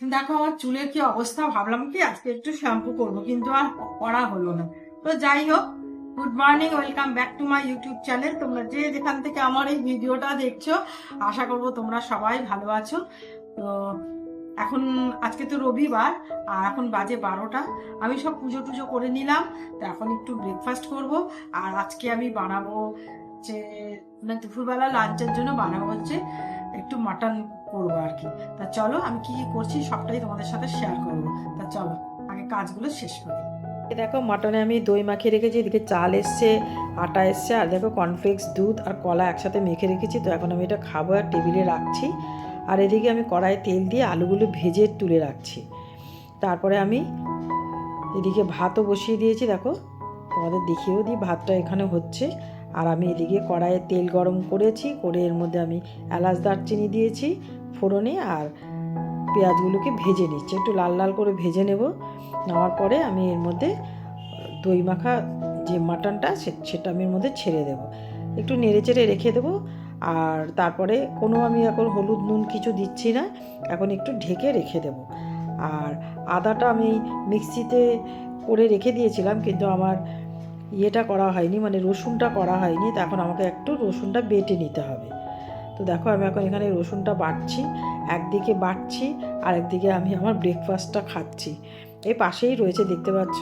দেখো, আমার চুলের কি অবস্থা? ভাবলাম কি আজকে একটু শ্যাম্পু করব, কিন্তু আর করা হলো না। তো যাই হোক good morning welcome back to my YouTube channel তোমরা যে যেখান থেকে আমার এই ভিডিওটা দেখছ, আশা করব তোমরা সবাই ভালো আছো। তো এখন, আজকে তো রবিবার, আর এখন বাজে বারোটা। আমি সব পুজো টুজো করে নিলাম, তো এখন একটু ব্রেকফাস্ট করব। আর আজকে আমি বানাবো যে মানে দুপুরবেলা লাঞ্চের জন্য বানাবো হচ্ছে একটু মাটন করব আর কি। তা চলো, আমি কি কি করছি সবটাই তোমাদের সাথে শেয়ার করব। তা চলো, আগে কাজগুলো শেষ করি। দেখো মাটনে আমি দই মাখিয়ে রেখেছি, এদিকে চাল এসছে, আটা এসছে, আর দেখো কর্নফ্লেক্স দুধ আর কলা একসাথে মেখে রেখেছি। তো এখন আমি এটা খাব আর টেবিলে রাখছি। আর এদিকে আমি কড়াইয়ে তেল দিয়ে আলুগুলো ভেজে তুলে রাখছি। তারপরে আমি এদিকে ভাতও বসিয়ে দিয়েছি, দেখো। তোমাদের দেখিয়েও দিই, ভাতটা এখানে হচ্ছে। আর আমি এদিকে কড়াইয়ে তেল গরম করেছি, করে এর মধ্যে আমি এলাচ দারচিনি দিয়েছি ফোড়নে আর পেঁয়াজগুলোকে ভেজে নিচ্ছি। একটু লাল লাল করে ভেজে নেব, নেওয়ার পরে আমি এর মধ্যে দই মাখা যে মাটনটা সেটা আমি এর মধ্যে ছেড়ে দেব। একটু নেড়ে চেড়ে রেখে দেবো আর তারপরে কোনো আমি এখন হলুদ নুন কিছু দিচ্ছি না, এখন একটু ঢেকে রেখে দেব। আর আদাটা আমি মিক্সিতে করে রেখে দিয়েছিলাম, কিন্তু আমার ইয়েটা করা হয়নি মানে রসুনটা করা হয়নি, তো এখন আমাকে একটু রসুনটা বেটে নিতে হবে। তো দেখো আমি এখন এখানে রসুনটা বাটছি, একদিকে বাটছি আর একদিকে আমি আমার ব্রেকফাস্টটা খাচ্ছি। এই পাশেই রয়েছে, দেখতে পাচ্ছ?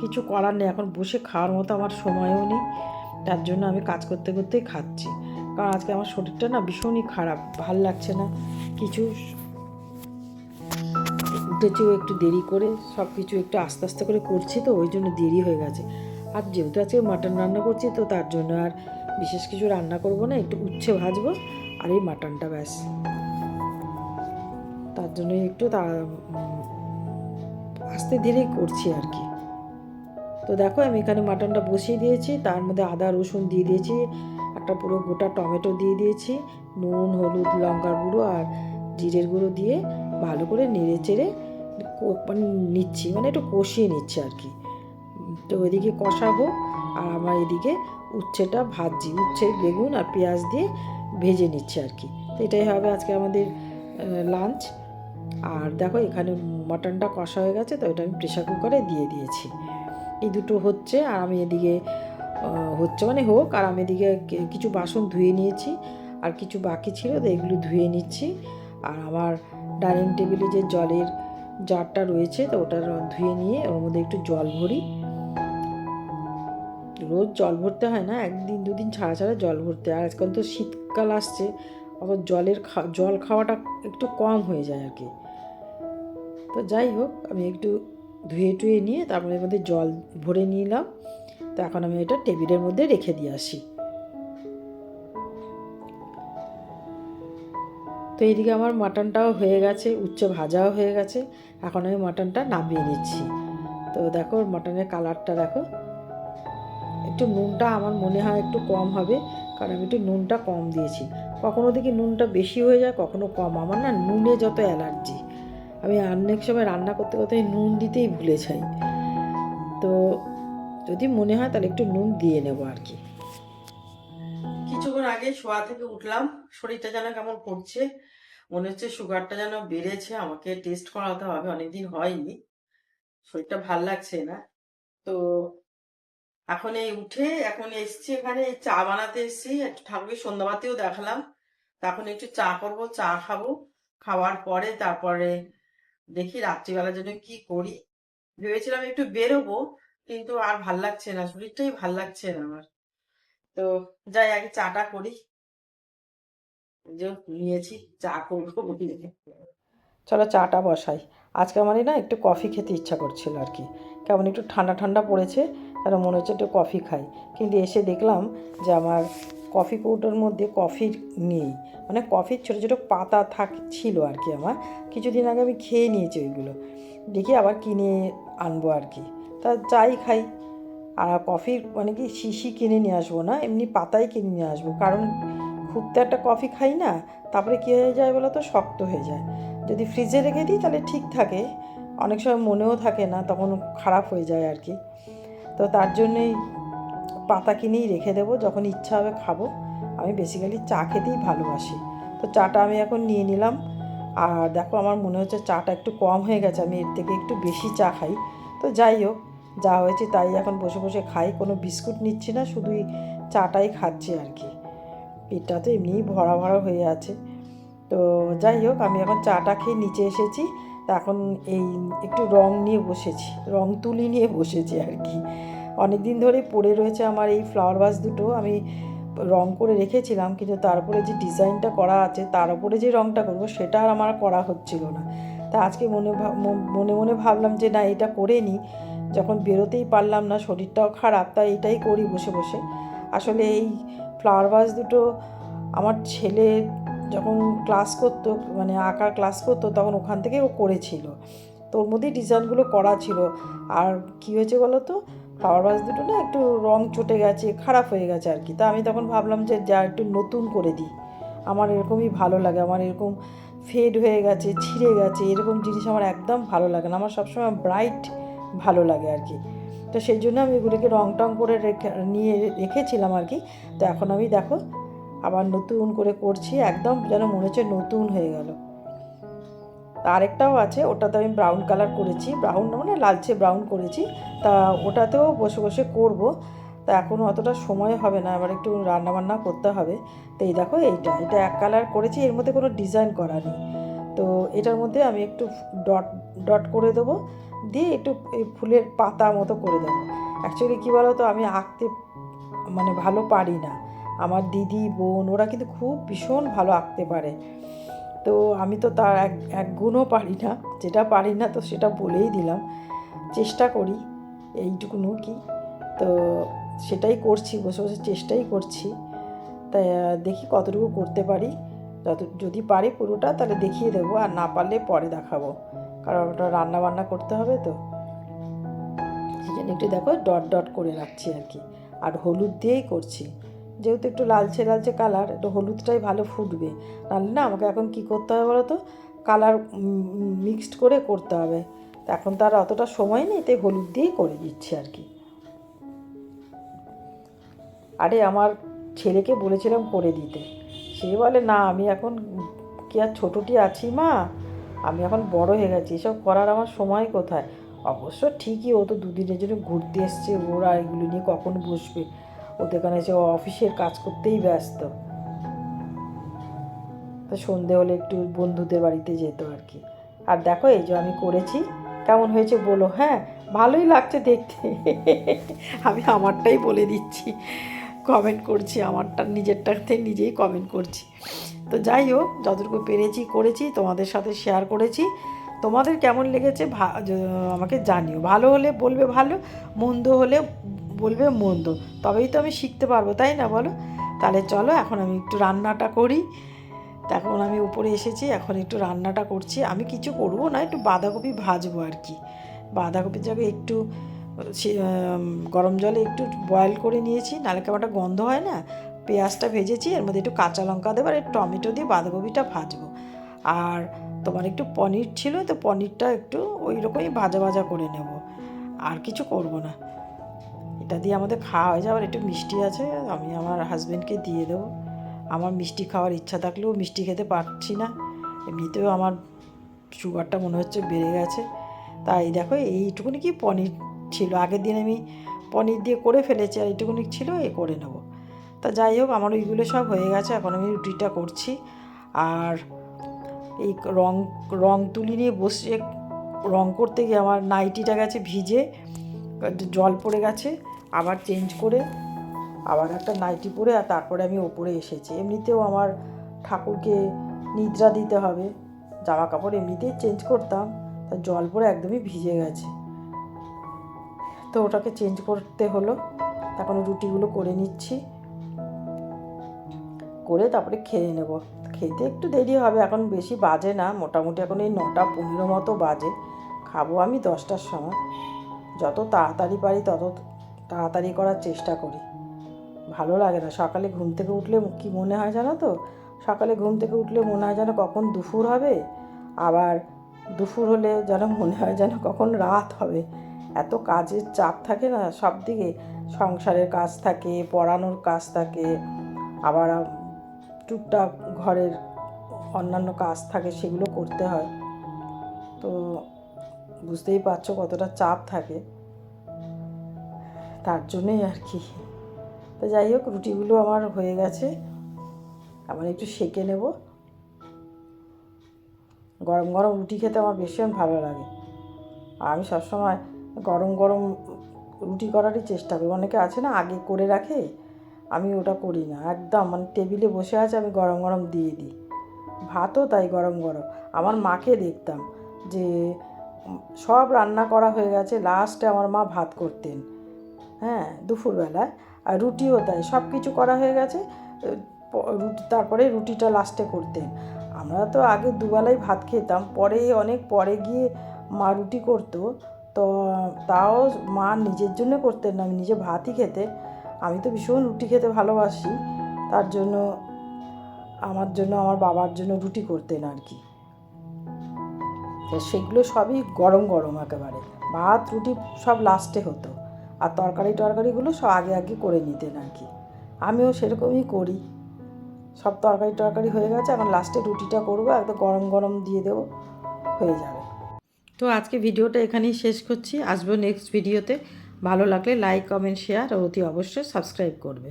কিছু করার নেই, এখন বসে খাওয়ার মতো আমার সময়ও নেই, তার জন্য আমি কাজ করতে করতেই খাচ্ছি। কারণ আজকে আমার শরীরটা না ভীষণই খারাপ, ভালো লাগছে না, কিছু উঠেছেও একটু দেরি করে সব কিছু একটু আস্তে আস্তে করে করছি তো, ওই জন্য দেরি হয়ে গেছে। আর যেহেতু আজকে মাটন রান্না করছি, তো তার জন্য আর বিশেষ কিছু রান্না করব না, একটু উচ্ছে ভাজবো আর এই মাটনটা ব্যাস। তার জন্য একটু তা আস্তে ধীরেই করছি আর কি। তো দেখো, আমি এখানে মাটনটা বসিয়ে দিয়েছি, তার মধ্যে আদা, রসুন দিয়ে দিয়েছি, একটা পুরো গোটা টমেটো দিয়ে দিয়েছি, নুন, হলুদ, লঙ্কার গুঁড়ো আর জিরের গুঁড়ো দিয়ে ভালো করে নেড়ে চেড়ে মানে নিচ্ছি মানে একটু কষিয়ে নিচ্ছি আর কি। তো ওইদিকে কষাবো আর আমার এদিকে উচ্ছেটা ভাজছি। উচ্ছে, বেগুন আর পেঁয়াজ দিয়ে ভেজে নিচ্ছি আর কি। তো এটাই হবে আজকে আমাদের লাঞ্চ আর দেখো এখানে মটনটা কষা হয়ে গেছে, তো এটা আমি প্রেশার কুকারে দিয়ে দিয়েছি। এই দুটো হচ্ছে আর আমি এদিকে হচ্ছে মানে হোক আর আমি এদিকে কিছু বাসন ধুয়ে নিয়েছি। আর কিছু বাকি ছিল তো এগুলো ধুয়ে নিচ্ছি। আর আমার ডাইনিং টেবিলে যে জলের জারটা রয়েছে তো ওটা ধুয়ে নিয়ে ওর মধ্যে একটু জল ভরি। রোজ জল ভরতে হয় না, একদিন দুদিন ছাড়া ছাড়া জল ভরতে হয়। আজকাল তো শীতকাল আসছে অত জলের জল খাওয়াটা একটু কম হয়ে যায় আর কি। তো যাই হোক, আমি একটু ধুয়ে টুয়ে নিয়ে তারপরে মধ্যে জল ভরে নিলাম। তো এখন আমি এটা টেবিলের মধ্যে রেখে দিয়ে আসি। তো এইদিকে আমার মাটনটাও হয়ে গেছে উচ্চ ভাজাও হয়ে গেছে। এখন আমি মাটনটা নামিয়ে নিচ্ছি। তো দেখো মাটনের কালারটা দেখো। একটু নুনটা আমার মনে হয় একটু কম হবে, কারণ আমি একটু নুনটা কম দিয়েছি। কখনো দেখি নুনটা বেশি হয়ে যায়, কখনো কম। আমার না নুনে যত অ্যালার্জি। আমি অনেক সময় রান্না করতে করতে নুন দিতেই ভুলে যাই। তো যদি মনে হয় তাহলে একটু নুন দিয়ে নেব আর কি। কিছুক্ষণ আগে শোয়া থেকে উঠলাম, শরীরটা যেন কেমন করছে। মনে হচ্ছে সুগারটা যেন বেড়েছে, আমাকে টেস্ট করাতে হবে, অনেকদিন হয়নি। শরীরটা ভালো লাগছে না। তো এখন এই উঠে, এখন এসছি এখানে, চা বানাতে এসছি। ঠাকুরকে সন্ধ্যাবাতিও দেখালাম। তখন একটু চা করব, চা খাব। খাওয়ার পরে তারপরে দেখি রাত্রিবেলার জন্য কি করি। ভেবেছিলাম একটু বেরোবো, কিন্তু আর ভালো লাগছে না, শরীরটাই ভালো লাগছে না আমার। তো যাই, আগে চাটা করি। যে নিয়েছি, চা করব চলো চাটা বসাই। আজকে আমারই না একটু কফি খেতে ইচ্ছা করছিল আর কি। কেমন একটু ঠান্ডা ঠান্ডা পড়েছে তাহলে মনে হচ্ছে একটু কফি খাই কিন্তু এসে দেখলাম যে আমার কফি কৌটোর মধ্যে কফি নেই। মানে কফির ছোটো ছোটো পাতা থাক ছিল আর কি আমার। কিছুদিন আগে আমি খেয়ে নিয়েছি ওইগুলো। দেখি আবার কিনে আনব আর কি তা চাই খাই। আর কফির মানে কি শিশি কিনে নিয়ে আসব না, এমনি পাতাই কিনে নিয়ে আসব। কারণ খুব তো একটা কফি খাই না, তারপরে কী হয়ে যায় বলো তো শক্ত হয়ে যায়। যদি ফ্রিজে রেখে দিই তাহলে ঠিক থাকে। অনেক সময় মনেও থাকে না, তখন খারাপ হয়ে যায় আর কি তো তার জন্যই পাতা কিনেই রেখে দেবো, যখন ইচ্ছা হবে খাব। আমি বেসিক্যালি চা খেতেই ভালোবাসি। তো চাটা আমি এখন নিয়ে নিলাম। আর দেখো আমার মনে হচ্ছে চাটা একটু কম হয়ে গেছে, আমি এর থেকে একটু বেশি চা খাই। তো যাই হোক, যা হয়েছে তাই এখন বসে বসে খাই, কোনো বিস্কুট নিচ্ছি না, শুধুই চাটাই খাচ্ছি আর কি। পেটটা তো এমনিই ভরা ভরা হয়ে আছে। তো যাই হোক, আমি এখন চাটা খেয়ে নিচে এসেছি। তা এখন এই একটু রং নিয়ে বসেছি, রং তুলি নিয়ে বসেছি আর কি। অনেক দিন ধরে পড়ে রয়েছে আমার এই ফ্লাওয়ার ভাস দুটো, আমি রং করে রেখেছিলাম, কিন্তু তারপরে যে ডিজাইনটা করা আছে, তার উপরে যে রংটা করব, সেটা আর আমার করা হচ্ছিল না। তা আজকে মনে মনে মনে ভাবলাম যে না, এটা করে নিই। যখন বেরোতেই পারলাম না, শরীরটাও খারাপ, তাই এটাই করি বসে বসে। আসলে এই ফ্লাওয়ার ভাস দুটো আমার ছেলে যখন ক্লাস করতো মানে আঁকার ক্লাস করতো, তখন ওখান থেকে ও করেছিল। তো ওর মধ্যেই ডিজাইনগুলো করা ছিল। আর কী হয়েছে বলো তো? ফ্লাওয়ার ভাস দুটো না একটু রং চটে গেছে, খারাপ হয়ে গেছে আর কি। তা আমি তখন ভাবলাম যে যা একটু নতুন করে দিই। আমার এরকমই ভালো লাগে। আমার এরকম ফেড হয়ে গেছে, ছিঁড়ে গেছে, এরকম জিনিস আমার একদম ভালো লাগে না। আমার সবসময় ব্রাইট ভালো লাগে আর কি। তো সেই জন্য আমি এগুলোকে রং টং করে রেখে, নিয়ে রেখেছিলাম আর কি। তো এখন আমি দেখো আবার নতুন করে করছি, একদম যেন মনে হচ্ছে নতুন হয়ে গেল। আরেকটাও আছে, ওটাতে আমি ব্রাউন কালার করেছি ব্রাউন মানে লালচে ব্রাউন করেছি, তা ওটাতেও বসে বসে করব। তা এখনও অতটা সময় হবে না আবার একটু রান্নাবান্না করতে হবে। তো এই দেখো এইটা, এটা এক কালার করেছি, এর মধ্যে কোনো ডিজাইন করা নেই। তো এটার মধ্যে আমি একটু ডট ডট করে দেবো, দিয়ে একটু এই ফুলের পাতা মতো করে দেবো। অ্যাকচুয়ালি কী বলো তো আমি আঁকতে মানে ভালো পারি না। আমার দিদি বোন ওরা কিন্তু খুব ভীষণ ভালো আঁকতে পারে। তো আমি তো তার এক এক গুণও পারি না। যেটা পারি না তো সেটা বলেই দিলাম। চেষ্টা করি এইটুকুনু কি তো সেটাই করছি বসে বসে চেষ্টাই করছি। আহ, দেখি কতটুকু করতে পারি। যত যদি পারি পুরোটা তাহলে দেখিয়ে দেবো। আর না পারলে পরে দেখাবো। কারণ ওটা রান্না বান্না করতে হবে তো। সেই জন্য একটু দেখো ডট ডট করে রাখছি আর কি। আর হলুদ দিয়েই করছি। যেহেতু একটু লালচে লালচে কালার একটু হলুদটাই ভালো ফুটবে। নাহলে না আমাকে এখন কি করতে হবে বলো তো কালার মিক্সড করে করতে হবে। তা এখন তার অতটা সময় নেই, তাই হলুদ দিয়েই করে দিচ্ছি আর কি। আরে আমার ছেলেকে বলেছিলাম করে দিতে। সে বলে, না, আমি এখন কি আর ছোটোটি আছি মা? আমি এখন বড় হয়ে গেছি, এসব করার আমার সময় কোথায়? অবশ্য ঠিকই, ও তো দুদিনের জন্য ঘুরতে এসছে, ওরা এগুলো নিয়ে কখন বসবে? ওদের এখানে এসে অফিসের কাজ করতেই ব্যস্ত। তো সন্ধে হলে একটু বন্ধুদের বাড়িতে যেত আর কি। আর দেখো এই যে আমি করেছি, কেমন হয়েছে বলো? হ্যাঁ ভালোই লাগছে দেখতে। আমি আমারটাই বলে দিচ্ছি। কমেন্ট করছি, আমারটা নিজেরটাতে নিজেই কমেন্ট করছি। তো যাই হোক, যতটুকু পেরেছি করেছি, তোমাদের সাথে শেয়ার করেছি। তোমাদের কেমন লেগেছে আমাকে জানিও। ভালো হলে বলবে ভালো, মন্দ হলে বলবে মন্দ, তবেই তো আমি শিখতে পারব, তাই না বলো? তাহলে চলো, এখন আমি একটু রান্নাটা করি। এখন আমি উপরে এসেছি, এখন একটু রান্নাটা করছি। আমি কিছু করব না, একটু বাঁধাকপি ভাজবো আর কি। বাঁধাকপির জায়গায় একটু গরম জলে একটু বয়েল করে নিয়েছি, নাহলে কেমন একটা গন্ধ হয় না। পেঁয়াজটা ভেজেছি, এর মধ্যে একটু কাঁচা লঙ্কা দেবো আর টমেটো দিয়ে বাঁধাকপিটা ভাজবো। আর তোমার একটু পনির ছিল, তো পনিরটা একটু ওই রকমই ভাজা ভাজা করে নেব। আর কিছু করব না। এটা দিয়ে আমাদের খাওয়া হয়ে যাবে আর একটু মিষ্টি আছে, আমি আমার হাজব্যান্ডকে দিয়ে দেবো। আমার মিষ্টি খাওয়ার ইচ্ছা থাকলেও মিষ্টি খেতে পারছি না। এমনিতেও আমার সুগারটা মনে হচ্ছে বেড়ে গেছে। তাই দেখো, এইটুকুনি কি পনির ছিল? আগের দিন আমি পনির দিয়ে করে ফেলেছি আর এইটুকুনি ছিল, এ করে নেব। তা যাই হোক, আমার ওইগুলো সব হয়ে গেছে, এখন আমি রুটিটা করছি। আর এই রং রং তুলি নিয়ে বসে, রং করতে গিয়ে আমার নাইটিটা গেছে ভিজে জল পড়ে গেছে। আবার চেঞ্জ করে, আবার একটা নাইটি পরে আর তারপরে আমি ওপরে এসেছি। এমনিতেও আমার ঠাকুরকে নিদ্রা দিতে হবে। জামা কাপড় এমনিতেই চেঞ্জ করতাম, তা জল পরে একদমই ভিজে গেছে। তো ওটাকে চেঞ্জ করতে হলো। এখন রুটিগুলো করে নিচ্ছি। করে তারপরে খেয়ে নেব। খেতে একটু দেরি হবে, এখন বেশি বাজে না। মোটামুটি এখন এই নটা পনেরো মতো বাজে। খাব আমি দশটার সময়। যত তাড়াতাড়ি পারি তত তাড়াতাড়ি করার চেষ্টা করি। ভালো লাগে না। সকালে ঘুম থেকে উঠলে কি মনে হয় জানো তো? সকালে ঘুম থেকে উঠলে মনে হয় যেন কখন দুপুর হবে। আবার দুপুর হলে যেন মনে হয় যেন কখন রাত হবে। এত কাজের চাপ থাকে না সব দিকে সংসারের কাজ থাকে, পড়ানোর কাজ থাকে, আবার টুকটাক ঘরের অন্যান্য কাজ থাকে সেগুলো করতে হয়। তো বুঝতেই পারছ কতটা চাপ থাকে। তার জন্যই আর কি। তো যাই হোক, রুটিগুলো আমার হয়ে গেছে। আমার একটু সেকে নেব। গরম গরম রুটি খেতে আমার ভীষণ ভালো লাগে। আমি সবসময় গরম গরম রুটি করারই চেষ্টা করি। অনেকে আছে না, আগে করে রাখে, আমি ওটা করি না। একদম মানে টেবিলে বসে আছে, আমি গরম গরম দিয়ে দিই। ভাতও তাই গরম গরম। আমার মাকে দেখতাম যে সব রান্না করা হয়ে গেছে, লাস্টে আমার মা ভাত করতেন। হ্যাঁ দুপুরবেলায়। আর রুটিও তাই সব কিছু করা হয়ে গেছে। রুটি, তারপরে রুটিটা লাস্টে করতেন। আমরা তো আগে দুবেলাই ভাত খেতাম পরে অনেক পরে গিয়ে মা রুটি করতো। তো, তাও মা নিজের জন্য করতেন না, আমি নিজে ভাতই খেতে। আমি তো ভীষণ রুটি খেতে ভালোবাসি। তার জন্য, আমার জন্য, আমার বাবার জন্য রুটি করতেন আর কি। সেগুলো সবই গরম গরম একেবারে। ভাত, রুটি সব লাস্টে হতো। আর তরকারি টরকারিগুলো সব আগে আগে করে নিতেন আর কি। আমিও সেরকমই করি। সব তরকারি টরকারি হয়ে গেছে, এখন লাস্টে রুটিটা করব, একদম গরম গরম দিয়ে দেবো, হয়ে যাবে। তো আজকে ভিডিওটা এখানেই শেষ করছি। আসব নেক্সট ভিডিওতে ভালো লাগলে লাইক কমেন্ট শেয়ার ও অতি অবশ্যই সাবস্ক্রাইব করবে।